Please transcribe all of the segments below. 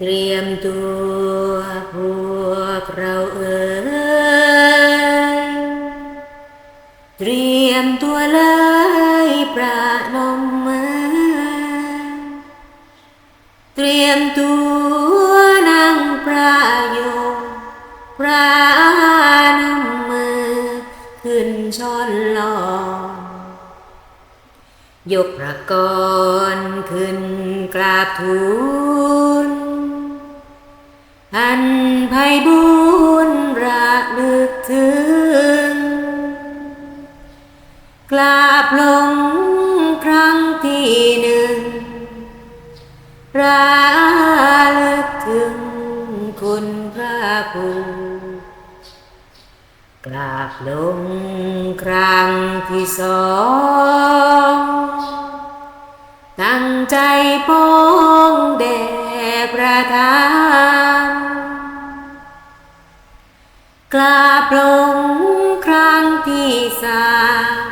เตรียมตัวพวกเราเอ่ยเตรียมตัวเลยประนมมือเตรียมตัวนั่งประโยคพระนำมือขึ้นช้อนลอยยกพระกรขึ้นกราบทูล อันไพบุญระลึกถึงกราบลงครั้งที่หนึ่งระลึกถึงคุณพระผู้กราบลงครั้งที่สองตั้งใจปองแด่ประธาน กราบลงครั้งที่สาม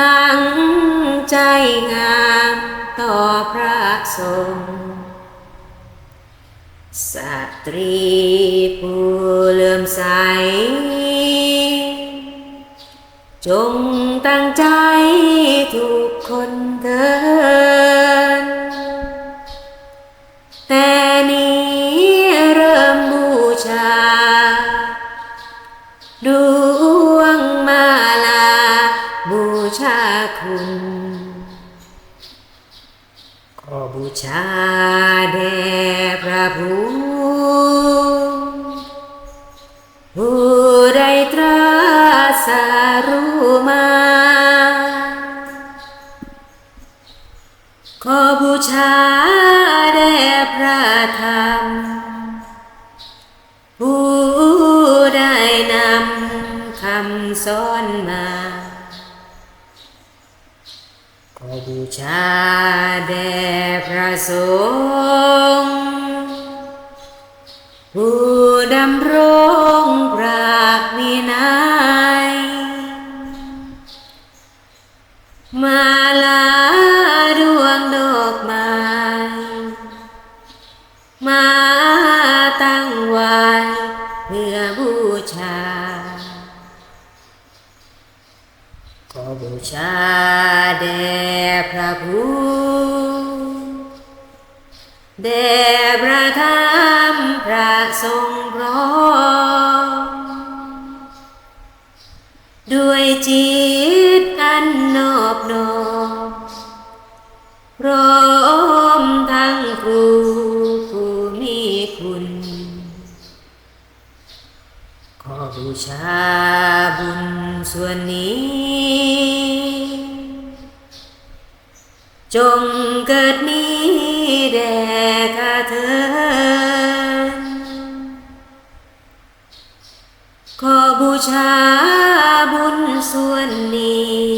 ตั้งใจงามต่อพระสงฆ์สตรีผู้เลื่อมใส จงตั้งใจทุกคนเถิด ชาคุณ ขอบูชาแด่พระผู้ผู้ได้ตรัสรู้มา ขอบูชาแด่พระธรรมผู้ได้นำคำสอนมา ขอบูชาแด่พระสงฆ์ผู้ดำรงพระวินัยมาลา ขอบูชาแด่พระผู้แด่พระธรรมพระทรงพร้อมด้วยจิตอันนอบน้อมพร้อมทั้งครูผู้มีคุณ ขอบูชาบุญส่วนนี้ จงเกิดนี้แด่กาเธอ ขอบูชาบุญส่วนนี้